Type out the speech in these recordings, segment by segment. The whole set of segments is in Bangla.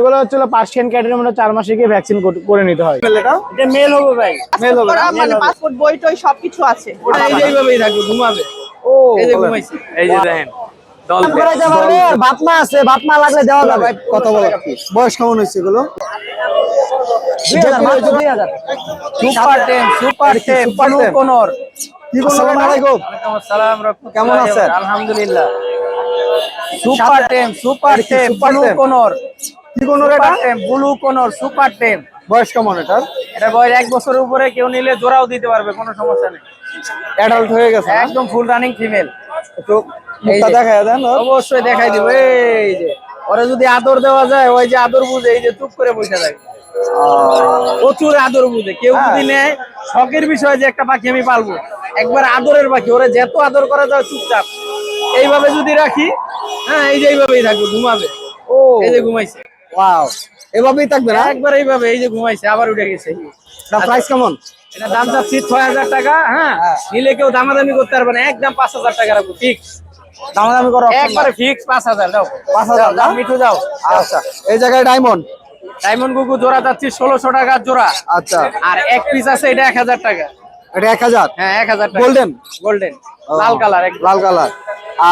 এগুলো হচ্ছে পার্সিয়ান ক্যাটের মধ্যে চার মাসে গিয়ে ভ্যাকসিন করে নিতে হয়। এটা মেল হবে ভাই মেল হবে মানে পাসপোর্ট বই টই সবকিছু আছে। এই যে এইভাবেই থাকবে ঘুমাবে। ও এই যে ঘুমাইছে। এই যে দেখেন বাপমা আছে বাপমা লাগলে দেওয়া যাবে। কত বড় বয়স কেমন হয়েছে এগুলো? সুপার টেম সুপার টেম কোনর কেমন আছেন? আলহামদুলিল্লাহ। Super tame super tame super tame? কোনর কি ব্লু কোনর সুপার টেম বয়স কেমন এটার এটা বয়স এক বছরের উপরে কেউ নিলে জোড়াও দিতে পারবে কোনো সমস্যা নেই। অ্যাডাল্ট হয়ে গেছে একদম ফুল রানিং ফিমেল একটু দেখায় দেন অবশ্যই দেখাই দিব এই যে। ওরা যদি আদর দেওয়া যায় ওই যে আদর বুঝে এই যে চুপ করে বসে থাকে। প্রচুর আদর বুঝে কেউ হ্যাঁ। যদি নেয় শখের বিষয় যে একটা পাখি আমি পালবো। একবার আদরের পাখি ওরা যত আদর করা যায় চুপচাপ। এইভাবে যদি রাখি হ্যাঁ এই যে এইভাবেই থাকবে ঘুমাবে। ও। এই যে ঘুমাইছে। ওয়াও এভাবেই থাকবে না? একবার এইভাবে এই যে ঘুমাইছে আবার উঠে গেছে। এটা প্রাইস কেমন? এটা দাম চাচ্ছি ছয় হাজার টাকা হ্যাঁ? নিলে কেউ দামাদামি করতে পারবে না একদম পাঁচ হাজার টাকা রাখব ফিক্স দামাদামি করো একবারে ফিক্স পাঁচ হাজার দাও। 5,000 দাও, দাও, না? মিঠু দাও। আচ্ছা এই জায়গায় ডায়মন্ড ডায়মন্ড গুগু জোড়া যাচ্ছি ষোলোশো টাকা জোড়া। আচ্ছা। আর এক পিস আছে এটা এক হাজার টাকা। এটা এক হাজার? হ্যাঁ এক হাজার গোল্ডেন গোল্ডেন লাল কালার লাল কালার।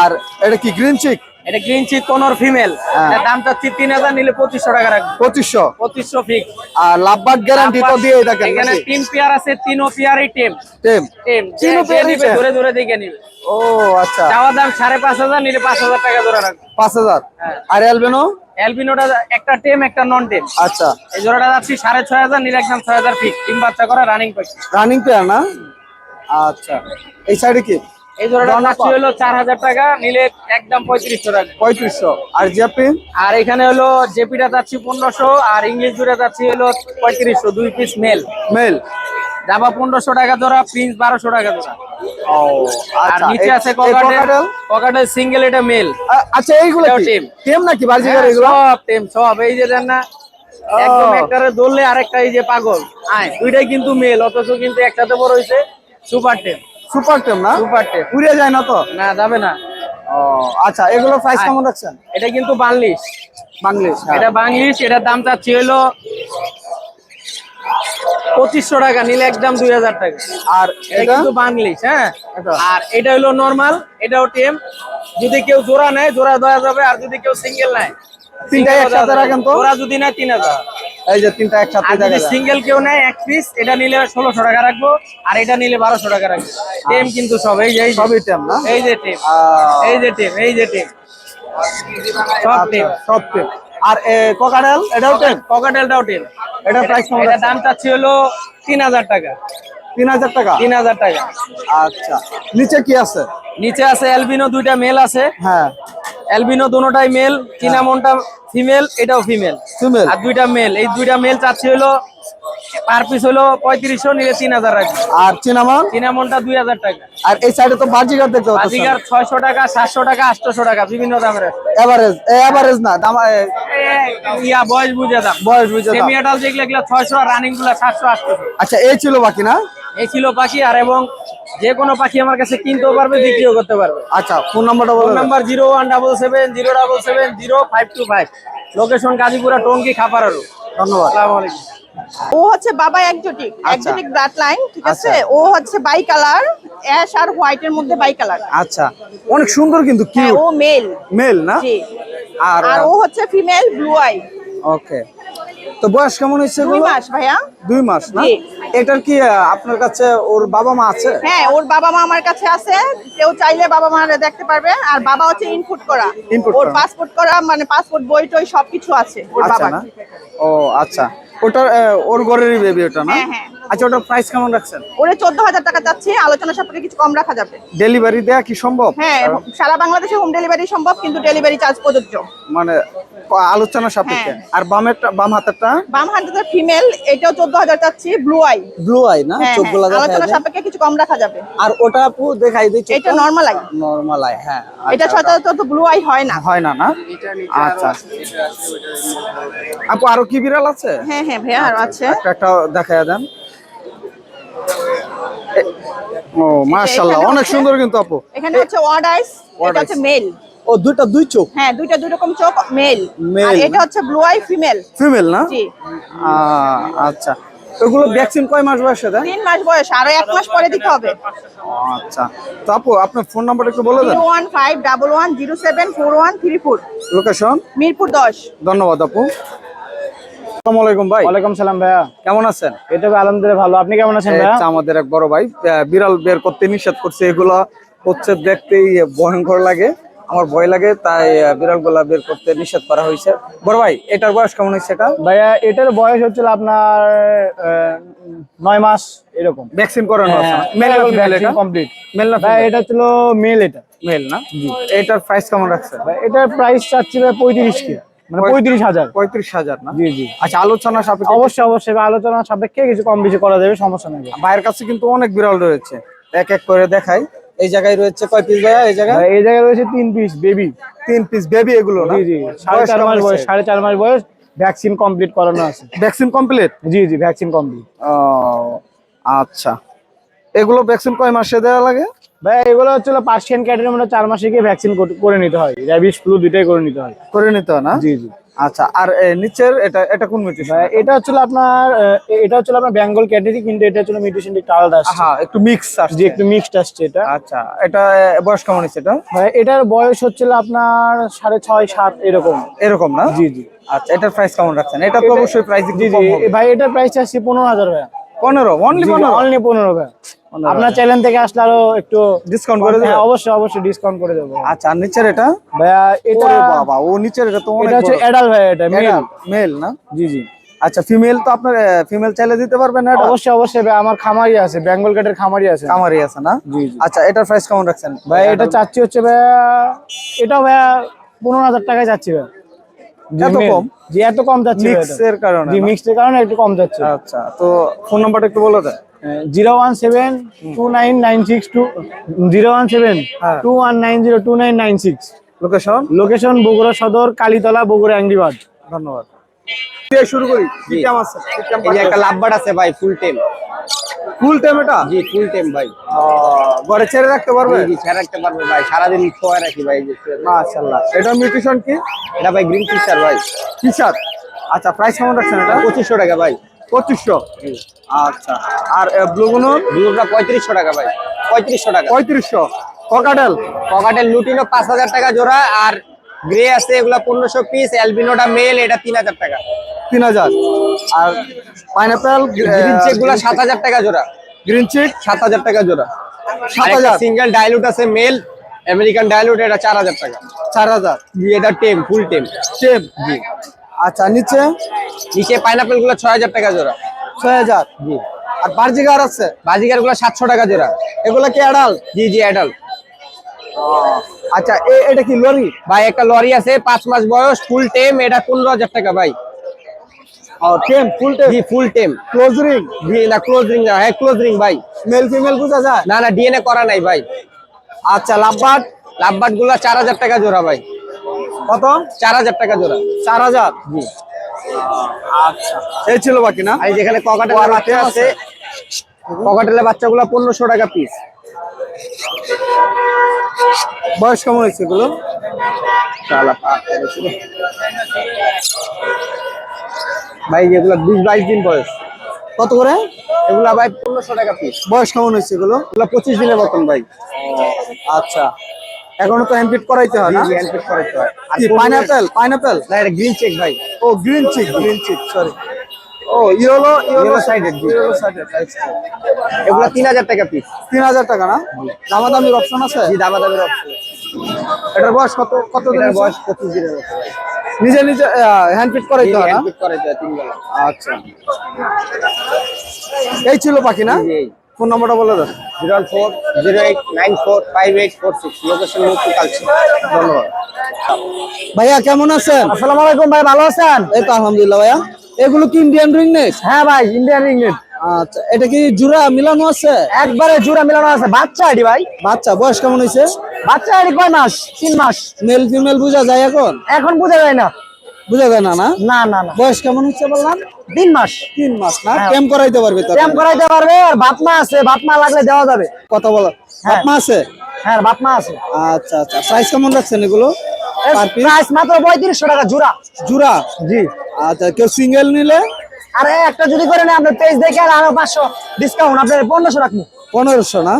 আর এটা কি গ্রিন চিক এটা চিক কোনর ফিমেল হ্যাঁ। দাম চাচ্ছি তিন হাজার নিলে পঁচিশশো টাকা রাখব। পঁচিশশো? পঁচিশশো ফিক্স আর লাভবাদ গ্যারান্টি তো দিয়ে থাকেন এখানে তিন পেয়ার আছে তিনও পেয়ারই টেম টেম টেম তিনও পেয়ার টেম? ধরে ধরে দেখে নিবে। ও আচ্ছা। চাওয়া দাম সাড়ে পাঁচ হাজার নিলে পাঁচ হাজার টাকা ধরে রাখব। পাঁচ হাজার? হ্যাঁ। আর অ্যালবেনো অ্যালবিনোটা একটা টেম একটা নন টেম আচ্ছা। এই জোড়াটা যাচ্ছি সাড়ে ছয় হাজার নিলে একদম ছয় হাজার ফিক্স তিন বাচ্চা করা রানিং পাখি রানিং পেয়ার না? আচ্ছা। এই সাইডে কি? এই হলো চার হাজার টাকা নিলে একদম পঁয়ত্রিশশো টাকা। পঁয়ত্রিশশো। আর জিয়াপি আর এখানে হলো জেপিটা যাচ্ছি পনেরোশো আর ইংলিশ জুড়ে যাচ্ছি হলো পঁয়ত্রিশশো দুই পিস মেল মেল পনেরোশো টাকা জোড়া প্রিন্স বারোশো টাকা জোড়া আর আচ্ছা নিচে আছে এই ককাটেল ককাটেল সিঙ্গেল এটা মেল আচ্ছা এইগুলো team। টেম নাকি? এগুলো? সব টেম সব। এই যে দেন না একদম একটারে ধরলে আরেকটা এই যে পাগল। আয়। দুইটাই কিন্তু মেল অথচ কিন্তু একসাথে বড় হয়েছে সুপার টেম সুপার টেম না? সুপার টেম উড়ে যায় না তো? না যাবে না। ও আচ্ছা এগুলো প্রাইস কেমন রাখছেন? এটা কিন্তু বাংলিশ। বাংলিশ হ্যাঁ। এটা বাংলিশ এটার দাম চাচ্ছি হলো পঁচিশশো টাকা নিলে একদম দুই হাজার টাকা। আর এটা কিন্তু বাংলিশ হ্যাঁ। আর এটা হলো নরমাল এটাও টেম যদি কেউ জোড়া নেয় জোড়া দেওয়া যাবে আর যদি কেউ সিঙ্গেল নেয় তিনটা একসাথে রাখেন তো? জোড়া যদি নেয় তিন হাজার। এই যে তিনটা একসাথে যদি সিঙ্গেল কেউ নেয় এক পিস এটা নিলে ষোলোশো টাকা রাখব আর এটা নিলে বারোশো টাকা রাখব। টেম কিন্তু সব এই যে এই সবই টেম না? এই যে টেম এই যে টেম এই যে টেম সব আচ্ছা, টেম সব টেম আর কোকারেল এটাও টেম ককাটেলটাও টেম এটা প্রাইস এটা? দাম চাচ্ছি হলো তিন হাজার টাকা। তিন হাজার টাকা? তিন হাজার টাকা। আচ্ছা। নিচে কি আছে? নিচে আছে অ্যালবিনো দুইটা মেল আছে। হ্যাঁ। অ্যালবিনো দুটোটাই মেল চিনামনটা ফিমেল এটাও ফিমেল। ফিমেল। আর দুইটা মেল এই দুইটা মেল চাচ্ছি হলো পার পিস হলো পঁয়ত্রিশশো নিলে তিন হাজার রাখবে। আর চিনামন? চিনামনটা দুই হাজার টাকা। আর এই সাইডে তো বাজিগার দেখতে পাচ্ছেন বাজিগার ছয়শো টাকা সাতশো টাকা আটশোশো টাকা বিভিন্ন দামের এভারেজ এভারেজ না দাম ইয়া বয়স বুঝে দাম। বয়স বুঝে সেমি আডাল যেগুলো এগুলো ছয়শো আর রানিংগুলো সাতশো আটশোশো আচ্ছা এই ছিল বাকি না? এই ছিল পাখি আর এবং যে কোনো পাখি আমার কাছে কিনতেও পারবে বিক্রিও করতে পারবে। আচ্ছা ফোন নাম্বারটা ফোন বলে। দেন। Number zero one double seven zero double seven zero five two five. Location Gazipura টঙ্কি খাপারারু। ধন্যবাদ। আসসালামু আলাইকুম। ও হচ্ছে বাবা একজোটিক আচ্ছা। একজোটিক ব্লাড লাইন ঠিক আছে? আচ্ছা। ও হচ্ছে বাই কালার অ্যাশ আর হোয়াইট এর মধ্যে বাই কালার। আচ্ছা। অনেক সুন্দর কিন্তু হ্যাঁ কিউট। ও মেল। মেল না? জি। আর আর ও হচ্ছে ফিমেল ব্লু আই। ওকে। তো বয়স কেমন হয়েছে দুই মাস ভাইয়া। দুই মাস না? এটার কি আপনার কাছে ওর বাবা মা আছে? হ্যাঁ ওর বাবা মা আমার কাছে আছে। কেউ চাইলে বাবা মা দেখতে পারবে। আর বাবা হচ্ছে ইনপুট করা। ওর। পাসপোর্ট করা মানে পাসপোর্ট বই টই সবকিছু আছে ওর আচ্ছা বাবার। না? ও আচ্ছা। আহ, ওর ঘরেরই বেবি ওটা না হ্যাঁ, হ্যাঁ। আচ্ছা ওটার প্রাইস কেমন রাখছেন? ওরে চোদ্দ হাজার টাকা চাচ্ছে আলোচনা সাপেক্ষে কিছু কম রাখা যাবে। ডেলিভারি দেয়া কি সম্ভব? হ্যাঁ সারা বাংলাদেশে হোম ডেলিভারি সম্ভব কিন্তু ডেলিভারি চার্জ প্রযোজ্য। মানে আলোচনা সাপেক্ষে। হ্যাঁ। আর বামেরটা বাম হাতেরটা? বাম হাতের ফিমেল এটাও চোদ্দ হাজার চাচ্ছি ব্লু আই ব্লু আই না? হ্যাঁ চোখ হ্যাঁ, আলোচনা সাপেক্ষে কিছু কম রাখা যাবে। আর ওটা আপু দেখাই দিই এটা নর্মাল আই নরমাল আই হ্যাঁ। এটা আচ্ছা, সচরাচর তো ব্লু আই হয় না। হয় না না? আচ্ছা। আপু আরও কি বিড়াল আছে? হ্যাঁ হ্যাঁ ভাইয়া আরও আছে। একটা একটা দেখায় দেন। ও মাশাআল্লাহ অনেক সুন্দর কিন্তু আপু। এখানে হচ্ছে ওয়ার্ড আইস এটা হচ্ছে। মেল। ও দুইটা দুই চোখ? হ্যাঁ দুইটা দুই রকম চোখ মেল। আর এটা হচ্ছে ব্লু আই ফিমেল ফিমেল না? জি। আহ, আচ্ছা। ওগুলো ভ্যাকসিন কয় মাস বয়সে দেয় তিন মাস বয়স আরও এক মাস পরে দিতে হবে। আচ্ছা। তো আপু আপনার ফোন নাম্বারটা একটু বলে দেন। Zero one five double one zero seven four one three four location Mirpur দশ। ধন্যবাদ আপু। আসসালামু আলাইকুম ভাই। ওয়ালাইকুম সালাম ভাইয়া। কেমন আছেন? এটা আলহামদুলিল্লাহ ভালো। আপনি কেমন আছেন ভাইয়া? আমাদের এক বড় ভাই বিড়াল বের করতে নিষেধ করছে এগুলো হচ্ছে দেখতেই ভয়ঙ্কর লাগে আমার ভয় লাগে তাই বের করতে নিষেধ করা হয়েছে। বড় ভাই এটার বয়স কেমন হয়েছে এটা? ভাইয়া এটার বয়স হচ্ছিল আপনার নয় মাস এরকম। ভ্যাকসিন করানো কমপ্লিট মেল না? এটা? ছিল মেল এটা মেল না? এটার প্রাইস কেমন রাখছে ভাই এটার প্রাইস চাচ্ছি ভাই পঁয়ত্রিশ কি। মানে পঁয়- পঁয়ত্রিশ হাজার। পঁয়ত্রিশ হাজার না? জি জি। আচ্ছা আলোচনা সাপেক্ষে অবশ্যই অবশ্যই। আলোচনা সাপেক্ষে কিছু কম বেশি করা যাবে সমস্যা নেই। ভাই। ভাইয়ের কাছে কিন্তু অনেক বিড়াল রয়েছে। এক এক করে দেখাই। এই জায়গায় রয়েছে কয় পিস ভাইয়া? এই জায়গায়? এই জায়গায় রয়েছে তিন পিস বেবি তিন পিস বেবি এগুলো না? জি জি। সাড়ে চার মাস বয়স সাড়ে চার মাস বয়স। ভ্যাকসিন কমপ্লিট করানো আছে। ভ্যাকসিন কমপ্লিট জি জি ভ্যাকসিন কমপ্লিট ও আচ্ছা। এগুলো ভ্যাকসিন কয় মাসে দেওয়া লাগে? ভাই এগুলো হচ্ছিল পার্সিয়ান ক্যাটের মধ্যে চার মাসে গিয়ে ভ্যাকসিন করে নিতে হয়। র্যাবিস ফ্লু দুইটাই করে নিতে হয়। করে নিতে হয় না? জি জি। আচ্ছা আর নিচের এটা এটা কোন মিউটেশন ভাই, এটা হচ্ছিল আপনার এটা হচ্ছিল আপনার বেঙ্গল ক্যাটেরি কিন্তু এটা হচ্ছিল মিউটেশন একটু আলাদা আসছে। হ্যাঁ একটু মিক্স আসছে। একটু মিক্সড আসছে এটা। আচ্ছা এটা বয়স কেমন হয়েছে এটা? ভাই এটার বয়স হচ্ছিল আপনার সাড়ে ছয় সাত এরকম। এরকম না? জি জি। আচ্ছা এটার প্রাইস কেমন রাখছেন? এটা তো অবশ্যই প্রাইস জি জি। ভাই এটার প্রাইস আসছে পনেরো হাজার ভাই পনেরো অনলি পনেরো? অনলি পনেরো ভাই আপনার চ্যানেল থেকে আসলে আরও একটু ডিসকাউন্ট করে দেবে হ্যাঁ, অবশ্যই অবশ্যই ডিসকাউন্ট করে দেবো। আচ্ছা আর নিচের এটা? ভাইয়া এটা বাবা ও নিচের এটা তো এটা হচ্ছে অ্যাডাল ভাই এটা মেল মেল না? জি জি। আচ্ছা ফিমেল তো আপনার ফিমেল চাইলে দিতে পারবেন না এটা অবশ্যই অবশ্যই আমার খামারি আছে বেঙ্গল ক্যাটের খামারি আছে। কামারি আছে না? জি জি। আচ্ছা এটার প্রাইস কেমন রাখছেন? ভাই এটা চাচ্ছি হচ্ছে ভাইয়া এটা ভাইয়া পনেরো হাজার টাকায় চাচ্ছি ভাই এত কম? জি এত কম চাচ্ছি ভাই মিক্স এটা। এর কারণে জি? মিক্সের কারণে একটু কম যাচ্ছে আচ্ছা তো ফোন নাম্বারটা একটু বলে দেন। Zero one seven two nine nine six two zero one seven হ্যাঁ। Two one nine zero two nine nine six. Location location Bogura Sadar Kalitala Bogura অ্যাংরিবাদ ধন্যবাদ। দিয়ে শুরু করি কি কেম আছে? এই একটা লাভবার্ড আছে? ভাই ফুল টেম ফুল টাইম এটা? জি ফুল টেম ভাই। আহ, ঘরে ছেড়ে রাখতে পারবে? জি ছেড়ে রাখতে পারব ভাই। সারাদিন খোয়া রাখি ভাই মাশাআল্লাহ। এটা মিউটেশন কি? এটা ভাই গ্রিন ফিশার ভাই। টি আচ্ছা প্রাইস কেমন রাখছেন এটা? পঁচিশশো টাকা ভাই। পঁচিশশো। আচ্ছা। আর ব্লুগুনোর ব্লুটা পঁয়ত্রিশশো টাকা ভাই। পঁয়ত্রিশশো টাকা। পঁয়ত্রিশশো। ককাটেল? পকেটের লুটিনো পাঁচ হাজার টাকা জোড়া আর গ্রে আছে এগুলা পনেরোশো পিস অ্যালবিনোটা মেল এটা তিন হাজার টাকা। তিন হাজার। আর পাইনাপেল গ্রিন চেকগুলা সাত হাজার টাকা জোড়া। গ্রিন চিক সাত হাজার টাকা জোড়া। সাত হাজার? সিঙ্গেল ডাইলুট আছে মেল আমেরিকান ডাইলুট এটা চার হাজার টাকা। চার হাজার। এটা টেম ফুল টেম। সেম জি। আচ্ছা নিচে? নিচে পাইনাপেলগুলো ছয় হাজার টাকা জোড়া। ছয় হাজার? জি। আর বার্জিগার আছে? বাজিকারগুলো সাতশো টাকা জোড়া। এগুলা কি অ্যাডাল জি জি অ্যাডাল্ট আচ্ছা এ- এটা কি লরি? ভাই একটা লরি আছে পাঁচ মাস বয়স ফুল টেম এটা পনেরো হাজার টাকা ভাই। টেম ফুল টেম জি ফুল টেম ক্লোজ রিং জি না ক্লোজ রিং না হ্যাঁ ক্লোজ রিং ভাই। মেল ফিমেল বুঝা যায়? না না ডিএনএ করা নাই ভাই। আচ্ছা লাভবাট লাভবাটগুলা চার হাজার টাকা জোড়া ভাই। কত? চার হাজার টাকা জোড়া। চার হাজার? জি। আচ্ছা। এই ছিল বাকি না? এই যেখানে ককাটেলের বাচ্চা আছে। ককাটেলের বাচ্চাগুলো পনেরোশো টাকা পিস বয়স কেমন হয়েছে এগুলো? ভাই যেগুলো বিশ বাইশ দিন বয়স। কত করে? এগুলা ভাই পনেরোশো টাকা পিস বয়স কেমন হয়েছে এগুলো? এগুলো পঁচিশ দিনের মতন ভাই। আচ্ছা। এখনও তো হ্যান্ডপিট করাইতে হয় না? জি হ্যান্ডপিক করাইতে হয়। আর পাইনাপেল পাইনাপেল না এটা গ্রিন চেক ভাই। ও green cheek green cheek sorry ও ইয়েলো ইয়েলো জি। ইয়েলো সাইডেড এগুলো তিন হাজার টাকা পিস তিন হাজার টাকা না? দামাদামির অপশন আছে? জি দামা দামের অপশন এটার বয়স কত কত দিন বয়স? পঁচিশ দিনের মতো। ভাই নিজে নিজে হ্যান্ডপিট করাইতে হয় না? হ্যান্ডপিক করাইতে হয় তিন বেলা আচ্ছা। এই ছিল পাখি না? জি। ফোন নাম্বারটা বলে দেন। Zero one four zero eight nine four five eight four six. Location মুক্তি কালচি ধন্যবাদ। ভাইয়া কেমন আছেন? আসসালামু আলাইকুম ভাই ভালো আছেন? এই তো আলহামদুলিল্লাহ ভাইয়া। এগুলো কি ইন্ডিয়ান রিং নেক হ্যাঁ ভাই ইন্ডিয়ান রিংনেট আচ্ছা এটা কি জুরা মিলানো আছে? একবারে জোড়া মিলানো আছে। বাচ্চা আইডি ভাই। বাচ্চা বয়স কেমন হয়েছে বাচ্চা আইডি কয় মাস? তিন মাস। মেল ফিমেল বোঝা যায় এখন? এখন বোঝা যায় না। বোঝা যায় না না? না না না। বয়স কেমন হচ্ছে বললাম? তিন মাস। তিন মাস না? হ্যাঁ। ক্যাম্প করাইতে পারবে তো ব্যায়াম করাইতে পারবে আর বাপ মা আছে বাপ মা লাগলে দেওয়া যাবে। কথা বলো। হ্যাঁ। বাপ মা আছে? হ্যাঁ বাপ মা আছে। আচ্ছা আচ্ছা। প্রাইস কেমন রাখছেন এগুলো? প্রাইস মাত্র পঁয়ত্রিশশো টাকা জোড়া জি। আচ্ছা কেউ সিঙ্গেল নিলে? আরে একটা যদি আপনার পেজ দেখে আর আরও পাঁচশো ডিসকাউন্ট আপনার পনেরোশো পনেরোশো না?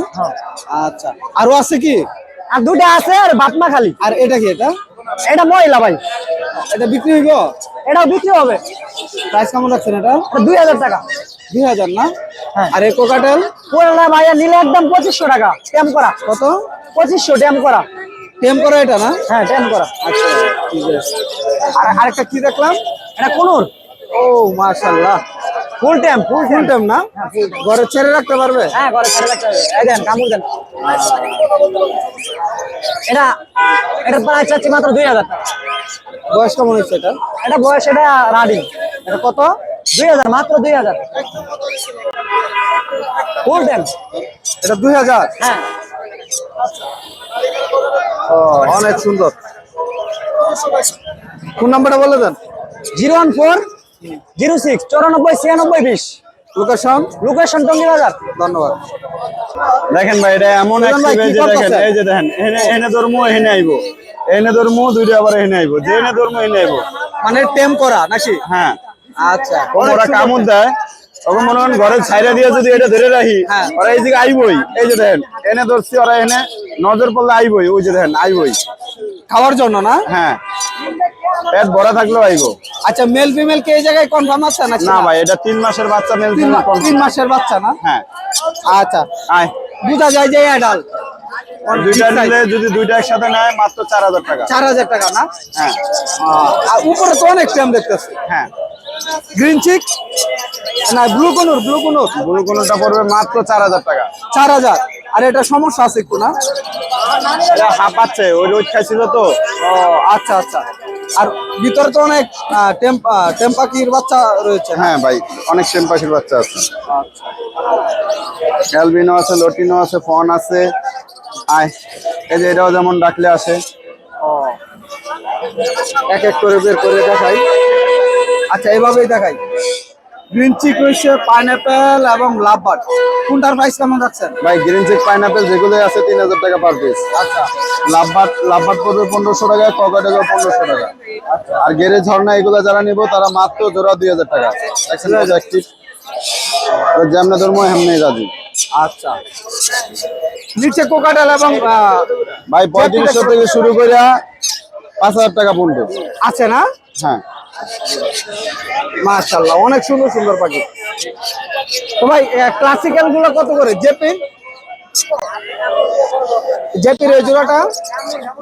আচ্ছা। আরও আছে কি? আর দুটা আছে আর বাপ মা খালি। আর এটা কি এটা? এটা মহিলা ভাই। এটা বিক্রি হইব? এটাও বিক্রি হবে। প্রাইস কেমন রাখছেন এটা? দুই হাজার টাকা। দুই হাজার না? হ্যাঁ। আর এই কোকাটেল? পুরোনো ভাইয়া নিলে একদম পঁচিশশো টাকা ট্যাম করা। কত? পঁচিশশো ট্যাম করা। টেম করা এটা না? হ্যাঁ ট্যাম করা। আচ্ছা ঠিক আছে। আর আরেকটা কি দেখলাম? এটা কোনুর। ও মাশাআল্লাহ। ফুল ট্যাম ফুল ফুল টেম না? ঘরে ছেড়ে রাখতে পারবে? হ্যাঁ ঘরে ছেড়ে রাখতে হবে এই দেন কামড় দেন। এটা এটা প্রায় চাচ্ছি মাত্র দুই হাজার টাকা। বয়স কেমন হচ্ছে এটা? এটা বয়স এটা রানিং। এটা কত? দুই হাজার মাত্র দুই হাজার। ফুল ট্যাম এটা দুই হাজার? হ্যাঁ। ও অনেক সুন্দর। ফোন নাম্বারটা বলে দেন। Zero one four zero six চৌরানব্বই ছিয়ানব্বই বিশ। লোকেশন লোকেশন টঙ্গি বাজার ধন্যবাদ। দেখেন ভাই এটা এমন দেখেন এই যে দেখেন এনে এনে ধর্ম এনে আইবো। এনে ধর্ম দুইটা আবার এনে আইবো। যে এনে ধর্ম এনে আইবো। মানে টেম করা নাকি? হ্যাঁ। আচ্ছা। ওরা কামড় দেয়। তখন মনে করেন ঘরের ছাইরা দিয়ে যদি এটা ধরে রাখি হ্যাঁ। ওরা এই দিকে আইবই। এই যে দেখেন এনে ধরছি ওরা এনে নজর পড়লে আইবই। ওই যে দেখেন আইবই। খাওয়ার জন্য না? হ্যাঁ। পেট ভরা থাকলেও আইবো। আচ্ছা মেল ফিমেল কি এই জায়গায় কনফার্ম আছে নাকি না ভাই এটা তিন মাসের বাচ্চা মেল মা- তিন মাসের বাচ্চা না? হ্যাঁ। আচ্ছা। আয়। বোঝা যায় যে অ্যাডাল দুইটা নিলে যদি দুইটা একসাথে নেয় মাত্র চার হাজার টাকা। চার হাজার টাকা না? হ্যাঁ। আর উপরে তো অনেক টেম দেখতেছি। হ্যাঁ। গ্রিন চিক না blue conure blue conure blue কোনটা পড়বে মাত্র চার হাজার টাকা। চার হাজার। আর এটা সমস্যা আছে একটু না? হাঁপাচ্ছে ওই রোদ খাইছিল তো। ও আচ্ছা আচ্ছা। আর ভিতরে তো অনেক টেম টেম পাখির বাচ্চা রয়েছে হ্যাঁ ভাই অনেক সেম পাখির বাচ্চা আছে। অ্যালবিনো আছে লটিনো আছে ফন আছে। আয় এই যে এটাও যেমন ডাকলে আসে। এক এক করে বের করে দেখাই। আচ্ছা এভাবেই দেখাই। গ্রিন চিক রয়েছে পাইনাপেল এবং লাভবার্ড কোনটার প্রাইস কেমন রাখছেন ভাই গ্রিন চিক পাইনাপেল যেগুলো আছে তিন হাজার টাকা পার পিস আচ্ছা। লাভবাট লাভবাট পড়বে পনেরোশো টাকা ককাটেলও পনেরোশো টাকা। আর গেরে ঝর্ণা এগুলো যারা নিব তারা মাত্র জোড়া দুই হাজার টাকা। যেমন ধর্ম হেমনে রাজি। আচ্ছা। নিচে কোকাটেল এবং ভাই পঁয়ত্রিশশো থেকে শুরু করে পাঁচ হাজার টাকা পর্যন্ত। আছে না? হ্যাঁ। মাশাল্লাহ অনেক সুন্দর সুন্দর পাখি। তো ভাই ক্লাসিক্যালগুলো কত করে? জেপি? জেপির এই জোড়াটা?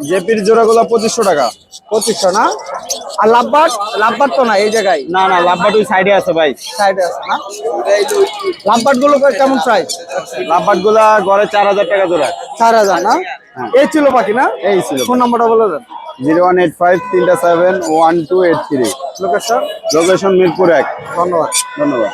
জেপির জোড়াগুলো পঁচিশশো টাকা। পঁচিশশো না? আর লাভবাট লাভবাট তো না এই জায়গায়? না না লাভবাট ওই সাইডে আছে ভাই। সাইডে আছে না? লাভবাটগুলো কেমন প্রাইস লাভবাটগুলা গড়ে চার হাজার টাকা জোড়া। চার হাজার না? এই ছিল পাখি না? এই ছিল ফোন নাম্বারটা বলে দেন। জিরো ওয়ান এইট ফাইভ তিনটা seven one two eight three location location Mirpur এক। ধন্যবাদ। ধন্যবাদ।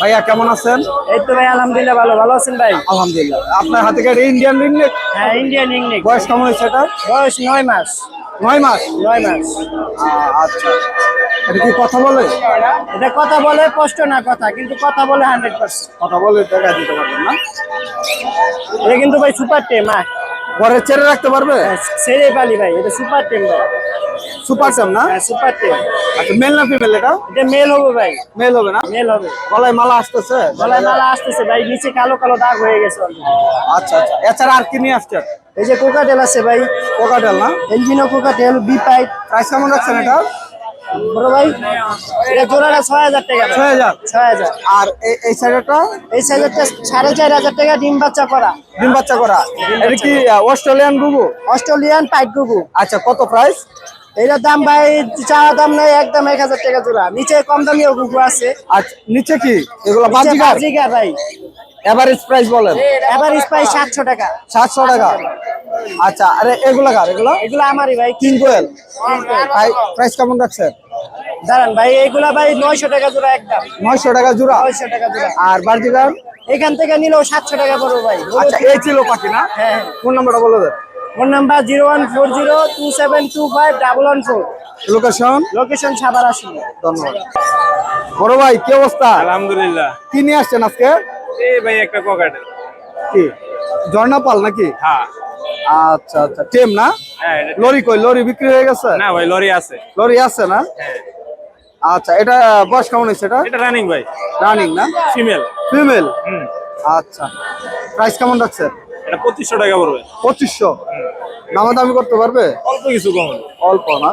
ভাইয়া কেমন আছেন? এই তো ভাই আলহামদুলিল্লাহ ভালো। ভালো আছেন ভাই? আলহামদুলিল্লাহ। আপনার হাতে কাটে ইন্ডিয়ান রিংনেট হ্যাঁ ইন্ডিয়ান ইংলিশ বয়স কেমন হয়েছে এটা বয়স নয় মাস। নয় মাস? নয় মাস। আহ, আচ্ছা। এটা কি কথা বলে? এটা কথা বলে কষ্ট না কথা কিন্তু কথা বলে হান্ড্রেড পার্সেন্ট কথা বলে দেখা দিতে পারবেন না। এটা কিন্তু ভাই সুপার টেম হ্যাঁ ঘরে ছেড়ে রাখতে পারবে? ছেড়ে পালি ভাই এটা সুপার টেম ভাই। সুপার টেম না? হ্যাঁ সুপার টেম আচ্ছা মেল না ফিমেল এটা? এটা মেল হবে ভাই। মেল হবে না? মেল হবে। গলায় মালা আসতেছে? গলায় মালা আসতেছে ভাই নিচে কালো কালো দাগ হয়ে গেছে। আচ্ছা আচ্ছা। এছাড়া আর কি নিয়ে আসছেন? এই যে কোকাটেল আছে ভাই। কোকাটেল না? এলবিনো কোকাটেল বি পাইপ প্রাইস কেমন রাখছেন এটা? বড় ভাই এটা জোড়াটা ছয় হাজার টাকা। ছয় হাজার? ছয় হাজার। আর এই- সাইডটা এই সাইজেরটা সাড়ে চার হাজার টাকা ডিম বাচ্চা করা। ডিম বাচ্চা করা। এটা কি অস্ট্রেলিয়ান গুগু অস্ট্রেলিয়ান পাইট গুগু আচ্ছা কত প্রাইস এটার দাম ভাই চাওয়া দাম নাই একদম এক হাজার টাকা জোড়া। নিচে কম দামিও গুগু আছে। আচ্ছা নিচে কি? এগুলো বাজিকার ভাই। এভারেজ প্রাইস বলেন। এভারেজ প্রাইস সাতশো টাকা। সাতশো টাকা। আচ্ছা আরে এগুলা কার? এগুলো? এগুলো আমারই ভাই। কিং কোয়েল। প্রাইস কেমন রাখছেন? দাঁড়ান ভাই এগুলা ভাই নয়শো টাকা জোড়া একদম। নয়শো টাকা জোড়া? নয়শো টাকা জোড়া। আর বার্জিকার এখান থেকে নিলেও সাতশো টাকা পড়বে ভাই। আচ্ছা এই ছিল পাখি না? হ্যাঁ ফোন নাম্বারটা বলে দেন। Phone number zero one four zero two seven two five double one four. Location location Savar আসুন। ধন্যবাদ। বড় ভাই কি অবস্থা? আলহামদুলিল্লাহ। কি নিয়ে আসছেন আজকে? এই ভাই একটা কোকাটেল। কি? ঝর্ণা পাল নাকি? হ্যাঁ। আচ্ছা আচ্ছা। টেম না? হ্যাঁ লরি কই? লরি বিক্রি হয়ে গেছে? না ভাই লরি আছে। লরি আছে না? আচ্ছা এটা বয়স কেমন হয়েছে এটা? এটা রানিং ভাই। রানিং না? ফিমেল ফিমেল হুম। আচ্ছা। প্রাইস কেমন রাখছে? এটা পঁচিশশো টাকা পড়বে। পঁচিশশো? দামাদামি করতে পারবে? অল্প কিছু কম। অল্প না?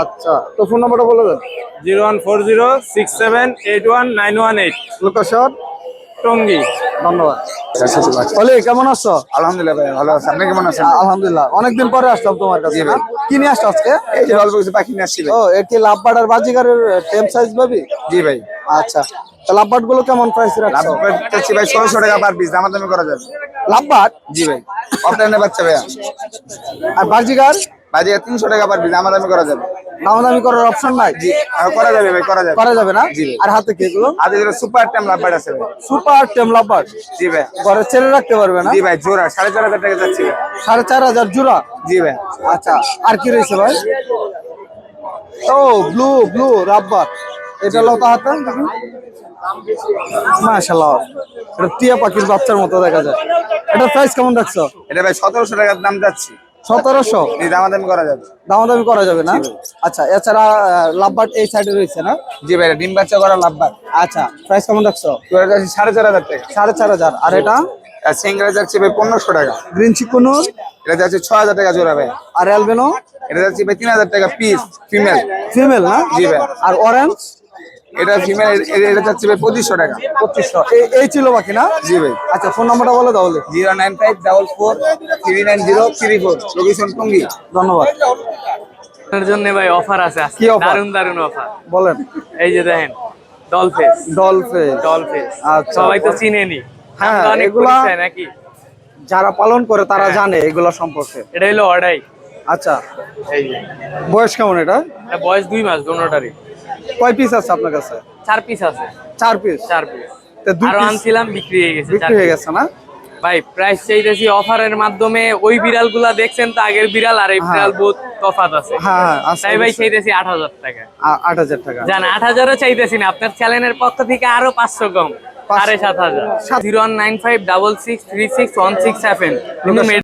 আচ্ছা তো ফোন নাম্বারটা বলে দেন। Zero one four zero six seven eight one nine one eight. Location Tongi. ধন্যবাদ। অলি কেমন আছো? আলহামদুলিল্লাহ ভাই ভালো আছে। আপনি কেমন আছেন? আলহামদুলিল্লাহ। অনেকদিন পরে আসলাম তোমার কাছে? কি নিয়ে আসছো আজকে? এই যে অল্প কিছু পাখি নিয়ে আসছি ও একটি লাভবার্ড আর বাজিগারের টেম সাইজ পাবি জি ভাই। আচ্ছা। তো লাভবার্ডগুলো কেমন প্রাইস রাখছো লাভ চাচ্ছি ভাই ষোলোশো টাকা পার পিস দামাদামি করা যাবে। লাভবার্ড? জি ভাই। অফলাইনে বাচ্চা ভাইয়া। আর বাজিগার? বাজে তিনশো টাকা পার পিস দামাদামি করা যাবে। দামাদামি করার অপশন নাই? জি করা যাবে ভাই করা যাবে। করা যাবে না? জি। আর হাতে কি এগুলো? আর যেগুলো সুপার টাইম লাভবার আছে ভাই। সুপার টেম লাভবার্ড জি ভাই। ঘরে ছেড়ে রাখতে পারবে না? জি ভাই জোড়া সাড়ে চার হাজার টাকা যাচ্ছে। সাড়ে চার হাজার জোড়া? জি ভাই। আচ্ছা আর কি রয়েছে ভাই? ও ব্লু ব্লু রাব্বার এটা হলো তো হাতে মাশাআল্লাহ। এটা টিয়া পাখির বাচ্চার মতো দেখা যায়। এটা প্রাইস কেমন রাখছো? এটা ভাই সতেরোশো টাকার দাম যাচ্ছে। সতেরোশো? দামাদামি করা যাবে। দামাদামি করা যাবে না? আচ্ছা এছাড়া লাভবার্ড এই সাইডে রয়েছে না? জি ভাই ডিম বাচ্চা করা লাভবার আচ্ছা প্রাইস কেমন রাখছো সাড়ে চার হাজার টাকা। সাড়ে চার হাজার। আর এটা? সিঙ্গেল যাচ্ছে ভাই পনেরোশো টাকা। গ্রিন চিকুনুর এটা যাচ্ছে ছ হাজার টাকা জোড়া ভাই। আর অ্যালবেনো এটা যাচ্ছে ভাই তিন হাজার টাকা পিস ফিমেল ফিমেল না? জি ভাই। আর অরেঞ্জ এটা ফিমেল এটা যাচ্ছে ভাই পঁচিশশো টাকা। পঁচিশশো। এই ছিল বাকি না জি ভাই। আচ্ছা ফোন নাম্বারটা বলে তাহলে। Zero nine five double four three nine zero three four. Location Tongi. ধন্যবাদ। আপনার জন্য ভাই অফার আছে আজকে। কি? দারুণ দারুণ অফার বলেন। এই যে দেখেন ডলফেস ডলফে ডলফেস আচ্ছা। সবাই তো চিনেনি। হ্যাঁ, অনেক এগুলা- নাকি? যারা পালন করে তারা জানে এগুলো সম্পর্কে। এটা হলো অর্ডাই। আচ্ছা। এই যে। বয়স কেমন এটা? এটা বয়স দুই মাস দোনোটারই কয় পিস আছে আপনার কাছে? চার পিস আছে। চার পিস চার পিস আরও আনছিলাম বিক্রি হয়ে গেছে বিক্রি হয়ে গেছে না? ভাই প্রাইস চাইতেছি অফারের মাধ্যমে ওই বিড়াল দেখছেন তো আগের বিড়াল আর এই হ্যাঁ। বিড়াল বহুত তফাত আছে। হ্যাঁ হ্যাঁ তাই ভাই চাইতেছি আট হাজার টাকা। আট হাজার টাকা। জান আট হাজারও চাইতেছি না আপনার চ্যানেলের পক্ষ থেকে আরও পাঁচশো কম সাড়ে সাত হাজার। Zero one nine five double six three six one six seven কিন্তু